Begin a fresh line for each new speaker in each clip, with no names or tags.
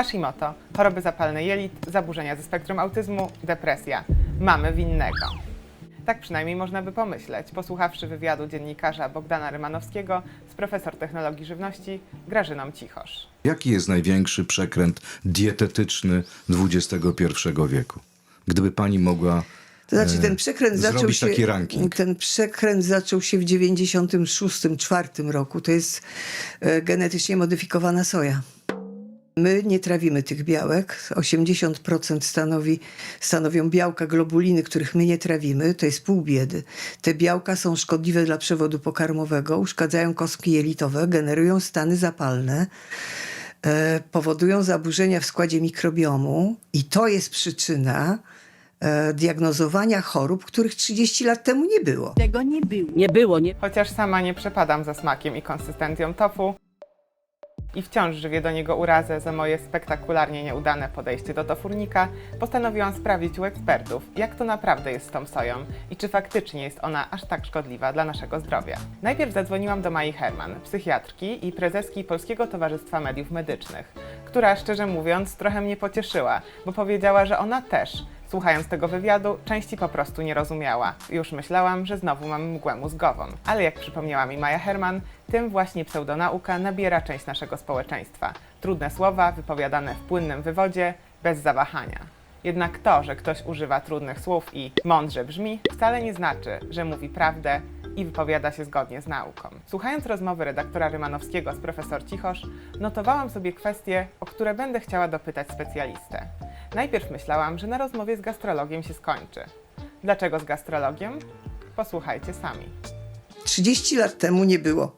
Hashimoto, choroby zapalne jelit, zaburzenia ze spektrum autyzmu, depresja. Mamy winnego. Tak przynajmniej można by pomyśleć, posłuchawszy wywiadu dziennikarza Bogdana Rymanowskiego z profesor technologii żywności Grażyną Cichosz.
Jaki jest największy przekręt dietetyczny XXI wieku? Gdyby pani mogła
To znaczy
e,
ten przekręt zaczął
zrobić
się,
taki ranking.
ten przekręt zaczął się w 96-4 roku. To jest e, genetycznie modyfikowana soja. My nie trawimy tych białek. 80% stanowi, stanowią białka globuliny, których my nie trawimy. To jest pół biedy. Te białka są szkodliwe dla przewodu pokarmowego, uszkadzają kostki jelitowe, generują stany zapalne, e, powodują zaburzenia w składzie mikrobiomu i to jest przyczyna e, diagnozowania chorób, których 30 lat temu nie było.
Tego nie było. Nie było, nie
Chociaż sama nie przepadam za smakiem i konsystencją tofu i wciąż żywię do niego urazę za moje spektakularnie nieudane podejście do tofurnika, postanowiłam sprawdzić u ekspertów, jak to naprawdę jest z tą soją i czy faktycznie jest ona aż tak szkodliwa dla naszego zdrowia. Najpierw zadzwoniłam do Mai Herman, psychiatrki i prezeski Polskiego Towarzystwa Mediów Medycznych, która szczerze mówiąc trochę mnie pocieszyła, bo powiedziała, że ona też Słuchając tego wywiadu, części po prostu nie rozumiała. Już myślałam, że znowu mamy mgłę mózgową. Ale jak przypomniała mi Maja Herman, tym właśnie pseudonauka nabiera część naszego społeczeństwa. Trudne słowa wypowiadane w płynnym wywodzie, bez zawahania. Jednak to, że ktoś używa trudnych słów i mądrze brzmi, wcale nie znaczy, że mówi prawdę i wypowiada się zgodnie z nauką. Słuchając rozmowy redaktora Rymanowskiego z profesor Cichosz, notowałam sobie kwestie, o które będę chciała dopytać specjalistę. Najpierw myślałam, że na rozmowie z gastrologiem się skończy. Dlaczego z gastrologiem? Posłuchajcie sami.
30 lat temu nie było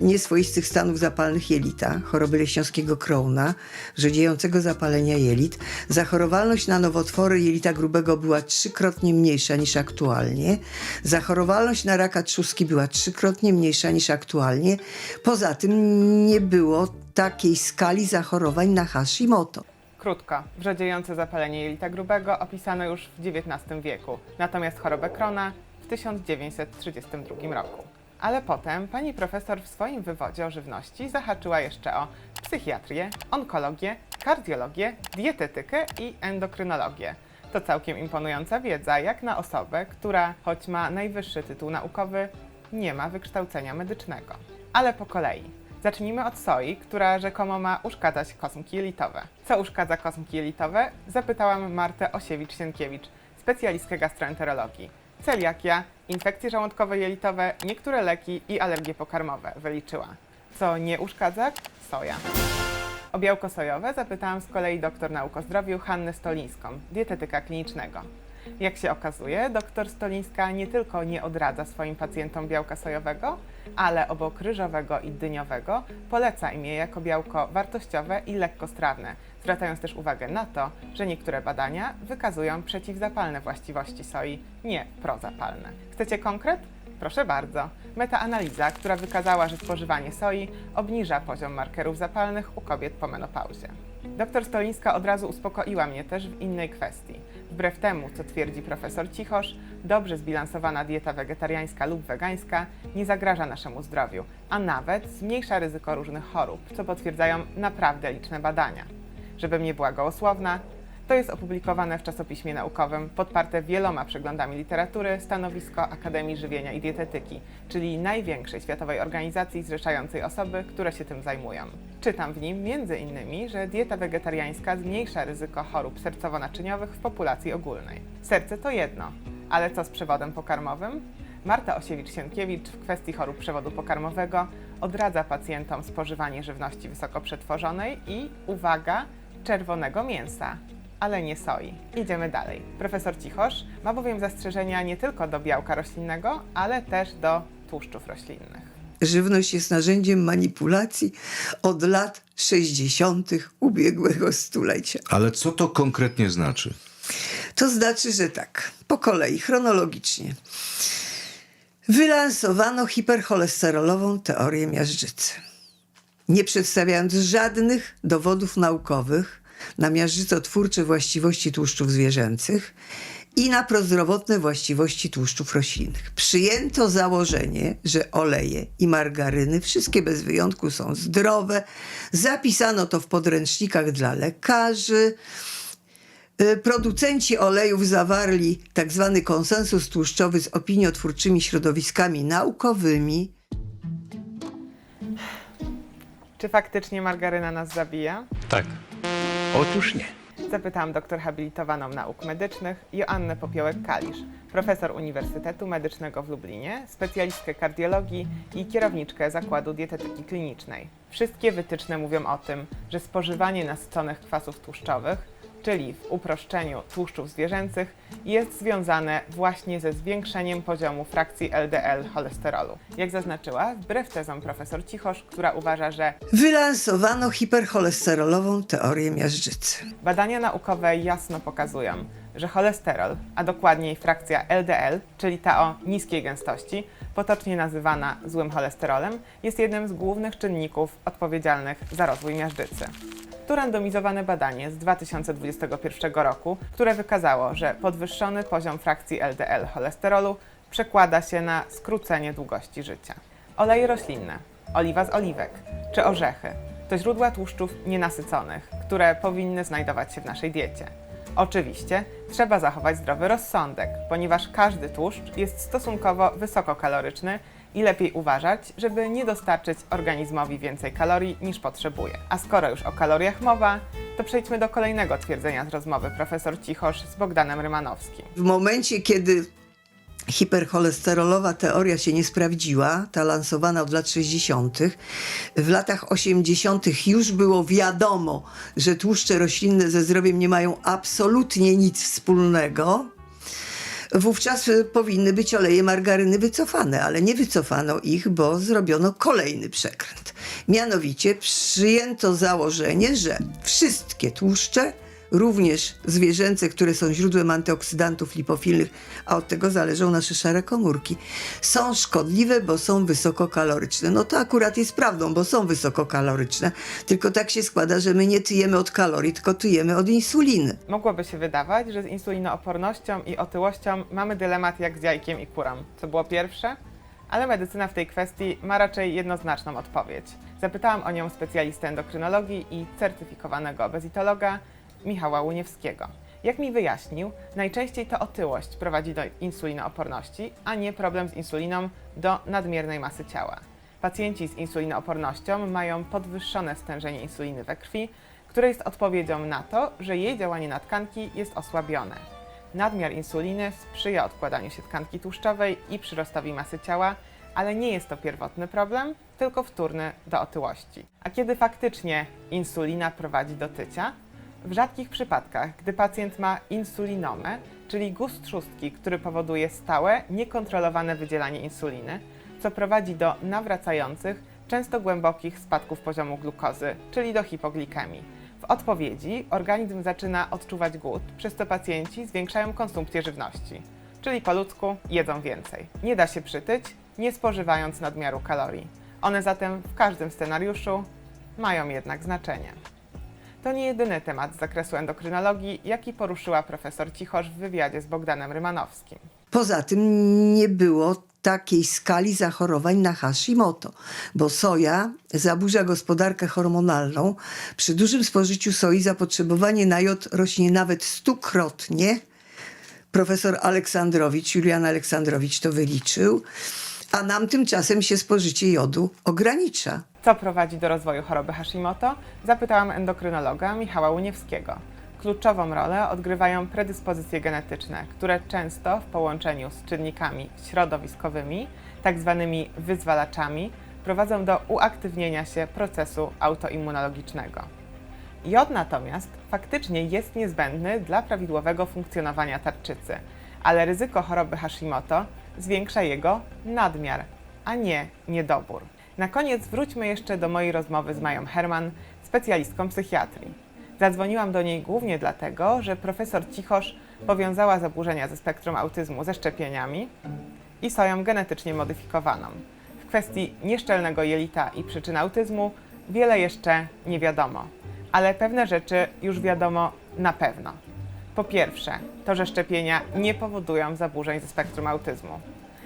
nieswoistych stanów zapalnych jelita, choroby leśniowskiego Crowna, rzodziejącego zapalenia jelit. Zachorowalność na nowotwory jelita grubego była trzykrotnie mniejsza niż aktualnie. Zachorowalność na raka trzustki była trzykrotnie mniejsza niż aktualnie. Poza tym nie było takiej skali zachorowań na Hashimoto.
Krótko, wrzodziejące zapalenie jelita grubego opisano już w XIX wieku, natomiast chorobę Krona w 1932 roku. Ale potem pani profesor w swoim wywodzie o żywności zahaczyła jeszcze o psychiatrię, onkologię, kardiologię, dietetykę i endokrynologię. To całkiem imponująca wiedza, jak na osobę, która, choć ma najwyższy tytuł naukowy, nie ma wykształcenia medycznego. Ale po kolei. Zacznijmy od soi, która rzekomo ma uszkadzać kosmki jelitowe. Co uszkadza kosmki jelitowe? Zapytałam Martę Osiewicz-Sienkiewicz, specjalistkę gastroenterologii. Celiakia, infekcje żołądkowo-jelitowe, niektóre leki i alergie pokarmowe wyliczyła. Co nie uszkadza? Soja. O białko sojowe zapytałam z kolei doktor nauk o zdrowiu Hannę Stolińską, dietetyka klinicznego. Jak się okazuje, doktor Stolińska nie tylko nie odradza swoim pacjentom białka sojowego, ale obok ryżowego i dyniowego poleca im je jako białko wartościowe i lekkostrawne, zwracając też uwagę na to, że niektóre badania wykazują przeciwzapalne właściwości soi, nie prozapalne. Chcecie konkret? Proszę bardzo. Metaanaliza, która wykazała, że spożywanie soi obniża poziom markerów zapalnych u kobiet po menopauzie. Doktor Stolińska od razu uspokoiła mnie też w innej kwestii. Wbrew temu, co twierdzi profesor Cichosz, dobrze zbilansowana dieta wegetariańska lub wegańska nie zagraża naszemu zdrowiu, a nawet zmniejsza ryzyko różnych chorób, co potwierdzają naprawdę liczne badania. Żebym nie była gołosłowna, to jest opublikowane w czasopiśmie naukowym, podparte wieloma przeglądami literatury, stanowisko Akademii Żywienia i Dietetyki, czyli największej światowej organizacji zrzeszającej osoby, które się tym zajmują. Czytam w nim innymi, że dieta wegetariańska zmniejsza ryzyko chorób sercowo-naczyniowych w populacji ogólnej. Serce to jedno, ale co z przewodem pokarmowym? Marta Osiewicz-Sienkiewicz w kwestii chorób przewodu pokarmowego odradza pacjentom spożywanie żywności wysoko przetworzonej i, uwaga, czerwonego mięsa, ale nie soi. Idziemy dalej. Profesor Cichosz ma bowiem zastrzeżenia nie tylko do białka roślinnego, ale też do tłuszczów roślinnych.
Żywność jest narzędziem manipulacji od lat 60. ubiegłego stulecia.
Ale co to konkretnie znaczy?
To znaczy, że tak, po kolei, chronologicznie. Wylansowano hipercholesterolową teorię miażdżycy. Nie przedstawiając żadnych dowodów naukowych na miażdżycotwórcze właściwości tłuszczów zwierzęcych i na prozdrowotne właściwości tłuszczów roślinnych. Przyjęto założenie, że oleje i margaryny, wszystkie bez wyjątku, są zdrowe. Zapisano to w podręcznikach dla lekarzy. Y, Producenci olejów zawarli tak zwany konsensus tłuszczowy z opiniotwórczymi środowiskami naukowymi.
Czy faktycznie margaryna nas zabija?
Tak.
Otóż nie.
Zapytałam doktor habilitowaną nauk medycznych Joannę Popiołek-Kalisz, profesor Uniwersytetu Medycznego w Lublinie, specjalistkę kardiologii i kierowniczkę Zakładu Dietetyki Klinicznej. Wszystkie wytyczne mówią o tym, że spożywanie nasyconych kwasów tłuszczowych, czyli w uproszczeniu tłuszczów zwierzęcych, jest związane właśnie ze zwiększeniem poziomu frakcji LDL cholesterolu. Jak zaznaczyła, wbrew tezom profesor Cichosz, która uważa, że
Wylansowano hipercholesterolową teorię miażdżycy.
Badania naukowe jasno pokazują, że cholesterol, a dokładniej frakcja LDL, czyli ta o niskiej gęstości, potocznie nazywana złym cholesterolem, jest jednym z głównych czynników odpowiedzialnych za rozwój miażdżycy. Tu randomizowane badanie z 2021 roku, które wykazało, że podwyższony poziom frakcji LDL cholesterolu przekłada się na skrócenie długości życia. Oleje roślinne, oliwa z oliwek czy orzechy to źródła tłuszczów nienasyconych, które powinny znajdować się w naszej diecie. Oczywiście trzeba zachować zdrowy rozsądek, ponieważ każdy tłuszcz jest stosunkowo wysokokaloryczny i lepiej uważać, żeby nie dostarczyć organizmowi więcej kalorii niż potrzebuje. A skoro już o kaloriach mowa, to przejdźmy do kolejnego twierdzenia z rozmowy profesor Cichosz z Bogdanem Rymanowskim.
W momencie, kiedy hipercholesterolowa teoria się nie sprawdziła, ta lansowana od lat 60., w latach 80. już było wiadomo, że tłuszcze roślinne ze zdrowiem nie mają absolutnie nic wspólnego. Wówczas y, powinny być oleje margaryny wycofane, ale nie wycofano ich, bo zrobiono kolejny przekręt. Mianowicie przyjęto założenie, że wszystkie tłuszcze, również zwierzęce, które są źródłem antyoksydantów lipofilnych, a od tego zależą nasze szare komórki, są szkodliwe, bo są wysokokaloryczne. No to akurat jest prawdą, bo są wysokokaloryczne, tylko tak się składa, że my nie tyjemy od kalorii, tylko tyjemy od insuliny.
Mogłoby się wydawać, że z insulinoopornością i otyłością mamy dylemat jak z jajkiem i kurą. Co było pierwsze? Ale medycyna w tej kwestii ma raczej jednoznaczną odpowiedź. Zapytałam o nią specjalistę endokrynologii i certyfikowanego obezitologa Michała Łuniewskiego. Jak mi wyjaśnił, najczęściej to otyłość prowadzi do insulinooporności, a nie problem z insuliną do nadmiernej masy ciała. Pacjenci z insulinoopornością mają podwyższone stężenie insuliny we krwi, które jest odpowiedzią na to, że jej działanie na tkanki jest osłabione. Nadmiar insuliny sprzyja odkładaniu się tkanki tłuszczowej i przyrostowi masy ciała, ale nie jest to pierwotny problem, tylko wtórny do otyłości. A kiedy faktycznie insulina prowadzi do tycia? W rzadkich przypadkach, gdy pacjent ma insulinomę, czyli guz trzustki, który powoduje stałe, niekontrolowane wydzielanie insuliny, co prowadzi do nawracających, często głębokich spadków poziomu glukozy, czyli do hipoglikemii. W odpowiedzi organizm zaczyna odczuwać głód, przez co pacjenci zwiększają konsumpcję żywności, czyli po ludzku jedzą więcej. Nie da się przytyć, nie spożywając nadmiaru kalorii. One zatem w każdym scenariuszu mają jednak znaczenie. To nie jedyny temat z zakresu endokrynologii, jaki poruszyła profesor Cichosz w wywiadzie z Bogdanem Rymanowskim.
Poza tym nie było takiej skali zachorowań na Hashimoto, bo soja zaburza gospodarkę hormonalną. Przy dużym spożyciu soi zapotrzebowanie na jod rośnie nawet stukrotnie. Profesor Aleksandrowicz, Julian Aleksandrowicz to wyliczył, a nam tymczasem się spożycie jodu ogranicza.
Co prowadzi do rozwoju choroby Hashimoto? Zapytałam endokrynologa Michała Łuniewskiego. Kluczową rolę odgrywają predyspozycje genetyczne, które często w połączeniu z czynnikami środowiskowymi, tak zwanymi wyzwalaczami, prowadzą do uaktywnienia się procesu autoimmunologicznego. Jod natomiast faktycznie jest niezbędny dla prawidłowego funkcjonowania tarczycy, ale ryzyko choroby Hashimoto zwiększa jego nadmiar, a nie niedobór. Na koniec wróćmy jeszcze do mojej rozmowy z Mają Herman, specjalistką psychiatrii. Zadzwoniłam do niej głównie dlatego, że profesor Cichosz powiązała zaburzenia ze spektrum autyzmu ze szczepieniami i soją genetycznie modyfikowaną. W kwestii nieszczelnego jelita i przyczyn autyzmu wiele jeszcze nie wiadomo, ale pewne rzeczy już wiadomo na pewno. Po pierwsze, to, że szczepienia nie powodują zaburzeń ze spektrum autyzmu.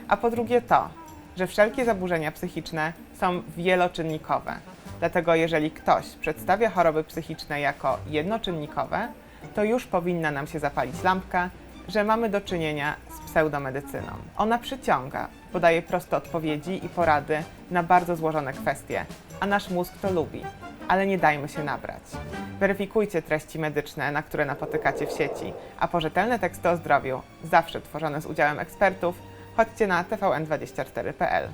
A po drugie to, że wszelkie zaburzenia psychiczne są wieloczynnikowe. Dlatego jeżeli ktoś przedstawia choroby psychiczne jako jednoczynnikowe, to już powinna nam się zapalić lampka, że mamy do czynienia z pseudomedycyną. Ona przyciąga, podaje proste odpowiedzi i porady na bardzo złożone kwestie, a nasz mózg to lubi. Ale nie dajmy się nabrać. Weryfikujcie treści medyczne, na które napotykacie w sieci, a po rzetelne teksty o zdrowiu, zawsze tworzone z udziałem ekspertów, chodźcie na tvn24.pl.